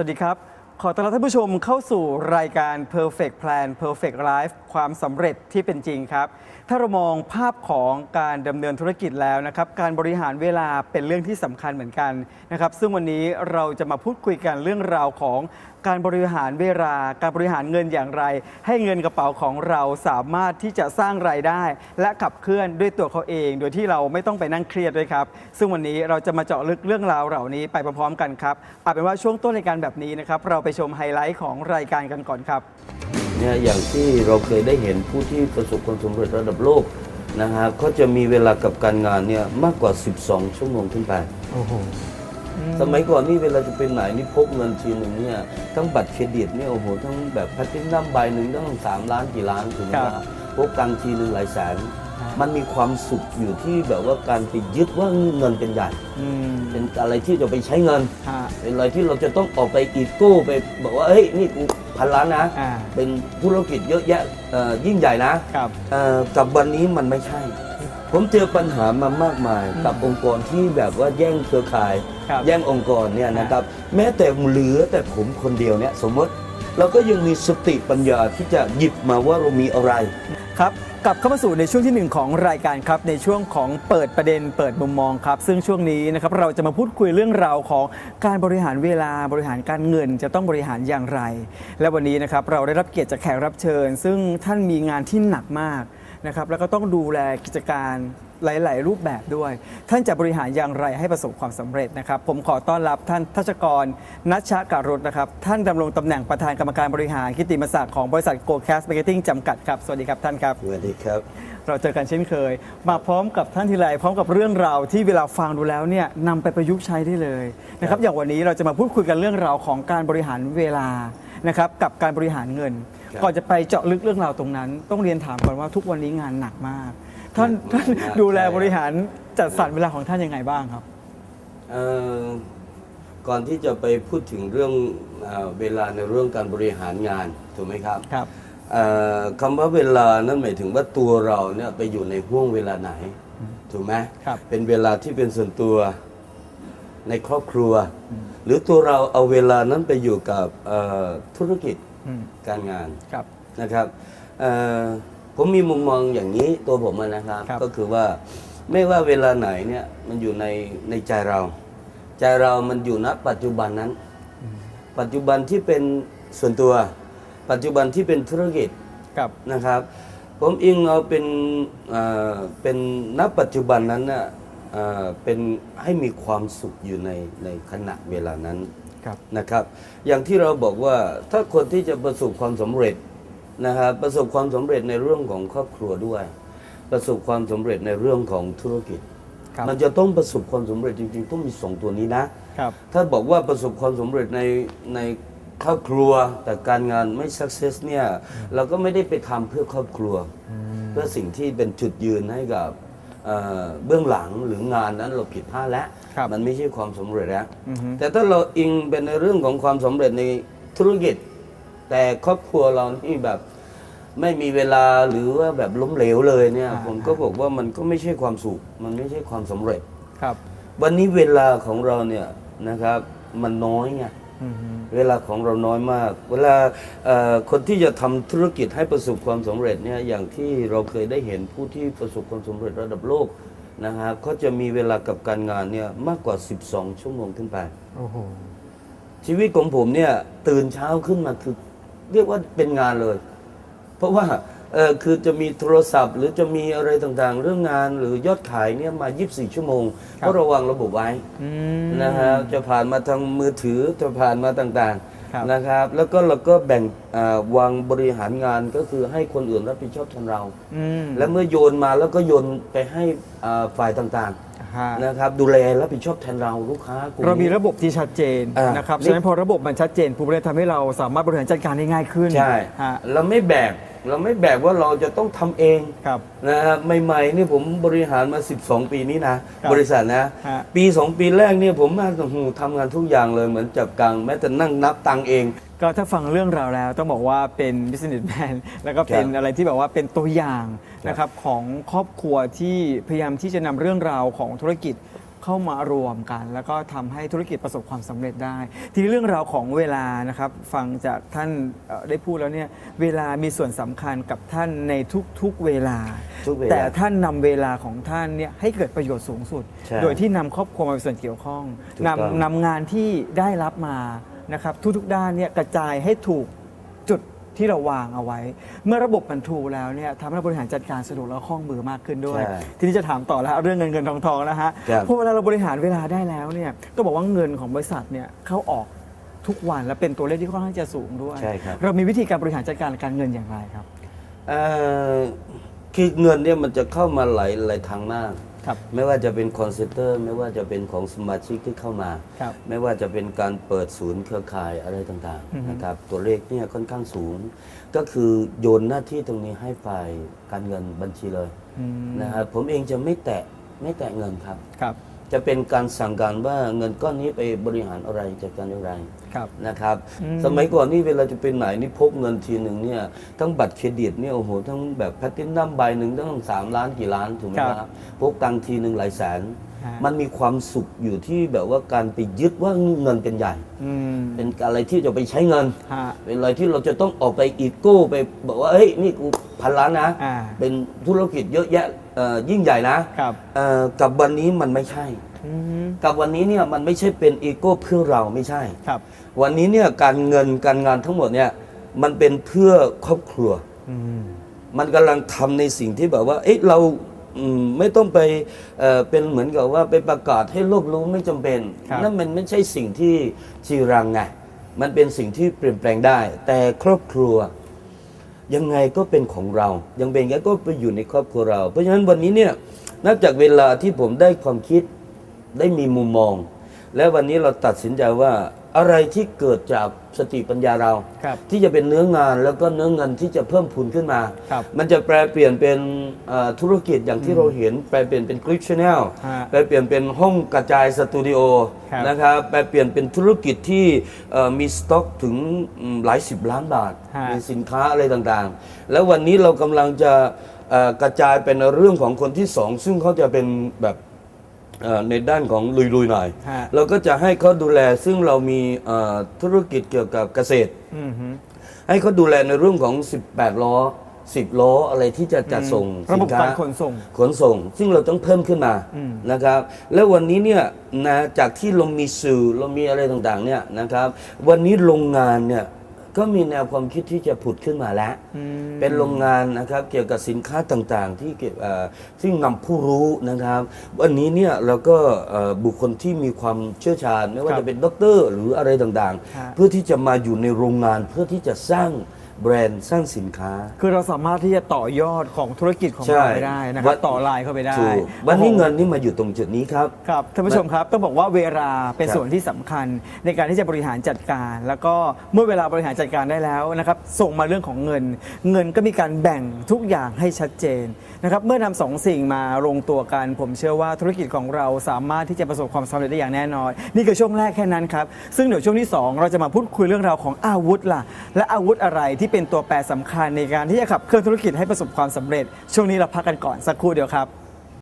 สวัสดีครับ ขอต้อนรับท่านผู้ชมเข้าสู่รายการ Perfect Plan Perfect Life ความสำเร็จที่เป็นจริงครับ ถ้าเรามองภาพของการดำเนินธุรกิจแล้วนะครับ การบริหารเวลาเป็นเรื่องที่สำคัญเหมือนกันนะครับ ซึ่งวันนี้เราจะมาพูดคุยกันเรื่องราวของการบริหารเวลา การบริหารเงินอย่างไร ให้เงินกระเป๋าของเราสามารถที่จะสร้างรายได้ และขับเคลื่อนด้วยตัวเขาเอง โดยที่เราไม่ต้องไปนั่งเครียดด้วยครับ ซึ่งวันนี้เราจะมาเจาะลึกเรื่องราวเหล่านี้ไปพร้อมๆกันครับเอาเป็นว่าช่วงต้นรายการแบบนี้นะครับเราไปชมไฮไลท์ของรายการกันก่อนครับเนี่ยอย่างที่เราเคยได้เห็นผู้ที่ประสบความสำเร็จระดับโลกนะฮะก็จะมีเวลากับการงานเนี่ยมากกว่า 12 ชั่วโมงขึ้นไปโอ้โห สมัยก่อนนี่เวลาจะเป็นไหนนี่พกเงินทีหนึ่งเนี่ยทั้งบัตรเครดิตเนี่ยโอ้โหทั้งแบบแพลตินัมใบหนึ่งตั้งสามล้านกี่ล้านถูกไหมคครัรับบพกตังค์ทีหนึ่งหลายแสนฮะมันมีความสุขอยู่ที่แบบว่าการไปยึดว่าเงินเป็นใหญ่อืมเป็นอะไรที่จะไปใช้เงินฮะเป็นอะไรที่เราจะต้องออกไปอีโก้ไปบอกว่าเฮ้ยนี่กูพันล้านนะอ่าเป็นธุรกิจเยอะแยะเอ่อยิ่งใหญ่นะครับเอ่อกับวันนี้มันไม่ใช่ ผมเจอปัญหามามากมายอืมกับองค์กรที่แบบว่าแย่งเครือข่าย ครับแย่งองค์กรเนี่ยนะครับ แม้แต่เหลือแต่ผมคนเดียวเนี่ยสมมติ เราก็ยังมีสติปัญญาที่จะหยิบมาว่าเรามีอะไร ครับกลับเข้ามาสู่ในช่วงที่หนึ่งของรายการครับในช่วงของเปิดประเด็นเปิดมุมมองครับ ซึ่งช่วงนี้นะครับเราจะมาพูดคุยเรื่องราวของการบริหารเวลาบริหารการเงินจะต้องบริหารอย่างไร และวันนี้นะครับเราได้รับเกียรติจากแขกรับเชิญ ซึ่งท่านมีงานที่หนักมาก นะครับแล้วก็ต้องดูแลกิจการหลาย ๆ รูปแบบด้วย ท่านจะบริหารอย่างไรให้ประสบความสำเร็จนะครับ ผมขอต้อนรับท่านทัชกรนัชชะการุณนะครับ ท่านดำรงตำแหน่งประธานกรรมการบริหารกิตติมศักดิ์ของบริษัทโกลแคสมาร์เก็ตติ้งจำกัดครับ สวัสดีครับท่านครับ สวัสดีครับ เราเจอกันเช่นเคย มาพร้อมกับท่านทีไรพร้อมกับเรื่องราวที่เวลาฟังดูแล้วเนี่ยนำไปประยุกต์ใช้ได้เลยนะครับ อย่างวันนี้เราจะมาพูดคุยกันเรื่องราวของการบริหารเวลานะครับกับการบริหารเงินครับ ก่อนจะไปเจาะลึกเรื่องราวตรงนั้น ต้องเรียนถามก่อนว่าทุกวันนี้งานหนักมาก ท่านหนักท่านมากดูแลใช่บริหารจัดสรรเวลาของท่านยังไงบ้างครับ เอ่อก่อนที่จะไปพูดถึงเรื่องเออเวลาในเรื่องการบริหารงานถูกไหมครับครับ เอ่อคำว่าเวลานั่นหมายถึงว่าตัวเราเนี่ยไปอยู่ในห่วงเวลาไหน ถูกไหมครับ เป็นเวลาที่เป็นส่วนตัวในครอบครัว หรือตัวเราเอาเวลานั้นไปอยู่กับเอ่อธุรกิจอืม การงานครับนะครับเอ่อผมมีมุมมองอย่างนี้ตัวผมอะนะครับครับ ก็คือว่าไม่ว่าเวลาไหนเนี่ยมันอยู่ในในใจเรา ใจเรามันอยู่ณปัจจุบันนั้น ปัจจุบันที่เป็นส่วนตัว ปัจจุบันที่เป็นธุรกิจครับนะครับ ผมอิงเอาเป็นเอ่อเป็นณปัจจุบันนั้นน่ะเอ่อเป็นให้มีความสุขอยู่ในในขณะเวลานั้นครับ นะครับ อย่างที่เราบอกว่าถ้าคนที่จะประสบความสำเร็จนะครับประสบความสำเร็จในเรื่องของครอบครัวด้วย ประสบความสำเร็จในเรื่องของธุรกิจครับมันจะต้องประสบความสำเร็จจริงๆต้องมีสองตัวนี้นะครับถ้าบอกว่าประสบความสำเร็จในในครอบครัวแต่การงานไม่ success เนี่ยเราก็ไม่ได้ไปทำเพื่อครอบครัว เพื่อสิ่งที่เป็นจุดยืนให้กับ เอ่อเบื้องหลังหรืองานนั้นเราผิดพลาดแล้วครับมันไม่ใช่ความสำเร็จแล้วอือฮึแต่ถ้าเราอิงเป็นในเรื่องของความสำเร็จในธุรกิจ แต่ครอบครัวเรานี่แบบไม่มีเวลาหรือว่าแบบล้มเหลวเลยเนี่ยอ่าผมก็บอกว่ามันก็ไม่ใช่ความสุข มันไม่ใช่ความสำเร็จครับ วันนี้เวลาของเราเนี่ยนะครับ มันน้อยไงอือฮึ เวลาของเราน้อยมาก เวลาเอ่อคนที่จะทำธุรกิจให้ประสบความสำเร็จเนี่ยอย่างที่เราเคยได้เห็นผู้ที่ประสบความสำเร็จระดับโลกนะครับเขาจะมีเวลากับการงานเนี่ยมากกว่า 12 ชั่วโมงขึ้นไปโอ้โหชีวิตของผมเนี่ยตื่นเช้าขึ้นมาคือเรียกว่าเป็นงานเลย เพราะว่า เออคือจะมีโทรศัพท์ หรือจะมีอะไรต่างๆ เรื่องงานหรือยอดขายเนี่ยมา 24 ชั่วโมงครับเพราะเราวางระบบไว้อืม นะฮะจะผ่านมาทางมือถือจะผ่านมาต่างครับ ๆนะครับ แล้วก็เราก็แบ่งอ่าวางบริหารงานก็คือให้คนอื่นรับผิดชอบแทนเรา อืมและเมื่อโยนมาแล้วก็โยนไปให้อ่าฝ่ายต่างฮะๆนะครับดูแลรับผิดชอบแทนเราลูกค้ากลุ่ เรามีนี้ระบบที่ชัดเจนอ่าน นะครับนี่ฉะนั้นพอระบบมันชัดเจนปุ๊บเลยทำให้เราสามารถบริหารจัดการได้ง่ายขึ้นใช่ฮะ เราไม่แบก เราไม่แบกว่าเราจะต้องทำเองครับ นะฮะใหม่ๆนี่ผมบริหารมา 12 ปีนี้นะ ครับบริษัทนะ ฮะ ปี 2 ปีแรกเนี่ยผมมาโอ้โหทำงานทุกอย่างเลยเหมือนจับกังแม้แต่นั่งนับตังค์เอง ก็ถ้าฟังเรื่องราวแล้วต้องบอกว่าเป็น businessman แล้วก็เป็นครับอะไรที่แบบว่าเป็นตัวอย่างครับนะครับของครอบครัวที่พยายามที่จะนำเรื่องราวของธุรกิจ เข้ามารวมกัน แล้วก็ทำให้ธุรกิจประสบความสำเร็จได้ ทีนี้เรื่องราวของเวลานะครับฟังจากท่านเอ่อได้พูดแล้วเนี่ยเวลามีส่วนสำคัญกับท่านในทุกๆเวลา ทุกเวลาแต่ท่านนำเวลาของท่านเนี่ยให้เกิดประโยชน์สูงสุด ใช่โดยที่นำครอบครัวมาเป็นส่วนเกี่ยวข้องถูกต้อง นำนำงานที่ได้รับมานะครับทุกๆด้านเนี่ยกระจายให้ถูกจุด ที่เราวางเอาไว้ เมื่อระบบมันถูกแล้วเนี่ยทำให้เราบริหารจัดการสะดวกและคล่องมือมากขึ้นด้วย ใช่ทีนี้จะถามต่อแล้วฮะเรื่องเงินเงินทองทองนะฮะครับ เพราะเวลาเราบริหารเวลาได้แล้วเนี่ยต้องบอกว่าเงินของบริษัทเนี่ยเข้าออกทุกวันและเป็นตัวเลขที่ค่อนข้างจะสูงด้วย ใช่ครับ เรามีวิธีการบริหารจัดการการเงินอย่างไรครับ เอ่อคือเงินเนี่ยมันจะเข้ามาหลายหลายทางมาก ครับไม่ว่าจะเป็นคอนเซนเตอร์ไม่ว่าจะเป็นของสมาชิกที่เข้ามา ครับ ไม่ว่าจะเป็นการเปิดศูนย์เครือข่ายอะไรต่างอือฮึ ๆนะครับตัวเลขเนี่ยค่อนข้างสูง ก็คือโยนหน้าที่ตรงนี้ให้ฝ่ายการเงินบัญชีเลยอืมนะครับผมเองจะไม่แตะไม่แตะเงินครับ ครับ จะเป็นการสั่งการว่าเงินก้อนนี้ไปบริหารอะไรจัดการอย่างไรครับนะครับอืมสมัยก่อนนี่เวลาจะไปไหนนี่พกเงินทีหนึ่งเนี่ยทั้งบัตรเครดิตเนี่ยโอ้โหทั้งแบบแพลตินัมใบหนึ่งตั้งสามล้านกี่ล้านถูกไหมครับครับพกตังค์ทีหนึ่งหลายแสนฮะมันมีความสุขอยู่ที่แบบว่าการไปยึดว่าเงินเป็นใหญ่อืมเป็นอะไรที่จะไปใช้เงินฮะเป็นอะไรที่เราจะต้องออกไปอีโก้ไปบอกว่าเฮ้ยนี่กูพันล้านนะอ่าเป็นธุรกิจเยอะแยะ เอ่อยิ่งใหญ่นะครับ เอ่อกับวันนี้มันไม่ใช่ อืมกับวันนี้เนี่ยมันไม่ใช่เป็นอีโก้เพื่อเราไม่ใช่ ครับวันนี้เนี่ยการเงินการงานทั้งหมดเนี่ยมันเป็นเพื่อครอบครัว อืมมันกำลังทำในสิ่งที่แบบว่า เอ๊ะเราอืมไม่ต้องไปเอ่อเป็นเหมือนกับว่าไปประกาศให้โลกรู้ไม่จำเป็นครับนั่นมันไม่ใช่สิ่งที่จีรังไง มันเป็นสิ่งที่เปลี่ยนแปลงได้ แต่ครอบครัว ยังไงก็เป็นของเรา ยังเป็นไงก็ไปอยู่ในครอบครัวเรา เพราะฉะนั้นวันนี้เนี่ยนับจากเวลาที่ผมได้ความคิดได้มีมุมมอง และวันนี้เราตัดสินใจว่า อะไรที่เกิดจากสติปัญญาเราครับที่จะเป็นเนื้องานแล้วก็เนื้อเงินที่จะเพิ่มพูนขึ้นมาครับมันจะแปลเปลี่ยนเป็นเอ่อธุรกิจอย่างที่เราเห็น แปลเปลี่ยนเป็นคลิปชแนลฮะแปลเปลี่ยนเป็นห้องกระจายสตูดิโอครับนะครับแปลเปลี่ยนเป็นธุรกิจที่เอ่อมีสต็อกถึงอืมหลายสิบล้านบาทฮะมีสินค้าอะไรต่างๆ แล้ววันนี้เรากำลังจะเอ่อกระจายเป็นเรื่องของคนที่สองซึ่งเขาจะเป็นแบบเอ่อ ในด้านของลุยๆหน่อย ฮะ เราก็จะให้เขาดูแลซึ่งเรามีเอ่อธุรกิจเกี่ยวกับเกษตร อืมฮึให้เขาดูแลในเรื่องของ 18 ล้อ 10 ล้ออะไรที่จะจัดส่งระสิบบนค้า การขนส่ง ขนส่ง ซึ่งเราต้องเพิ่มขึ้นมาอืม นะครับ แล้ววันนี้เนี่ยนะจากที่เรามีสื่อเรามีอะไรต่างๆเนี่ยนะครับ วันนี้โรงงานเนี่ย ก็มีแนวความคิดที่จะผุดขึ้นมาแล้วอืมเป็นโรงงานนะครับเกี่ยวกับสินค้าต่างๆ ที่เกี่ยวเอ่อซึ่งนำผู้รู้นะครับวันนี้เนี่ยเราก็เอ่อบุคคลที่มีความเชี่ยวชาญ ไม่ว่าครับจะเป็นด็อกเตอร์หรืออะไรต่างฮะๆเพื่อที่จะมาอยู่ในโรงงานเพื่อที่จะสร้าง แบรนด์สร้างสินค้า คือเราสามารถที่จะต่อยอดของธุรกิจของใช่เราไปได้นะครับวันต่อลายเข้าไปได้ถูกวันนี้โอ้โหเงินนี่มาอยู่ตรงจุดนี้ครับครับท่านผู้ชมครับต้องบอกว่าเวลาเป็นครับส่วนที่สำคัญในการที่จะบริหารจัดการ แล้วก็เมื่อเวลาบริหารจัดการได้แล้วนะครับส่งมาเรื่องของเงิน เงินก็มีการแบ่งทุกอย่างให้ชัดเจนนะครับเมื่อนำสองสิ่งมาลงตัวกัน ผมเชื่อว่าธุรกิจของเราสามารถที่จะประสบความสำเร็จได้อย่างแน่นอน นี่คือช่วงแรกแค่นั้นครับซึ่งเดี๋ยวช่วงที่สองเราจะมาพูดคุยเรื่องราวของอาวุธล่ะและอาวุธอะไรที่เป็นตัวแปรสำคัญในการที่จะขับเคลื่อนธุรกิจให้ประสบความสำเร็จ ช่วงนี้เราพักกันก่อนสักครู่เดียวครับ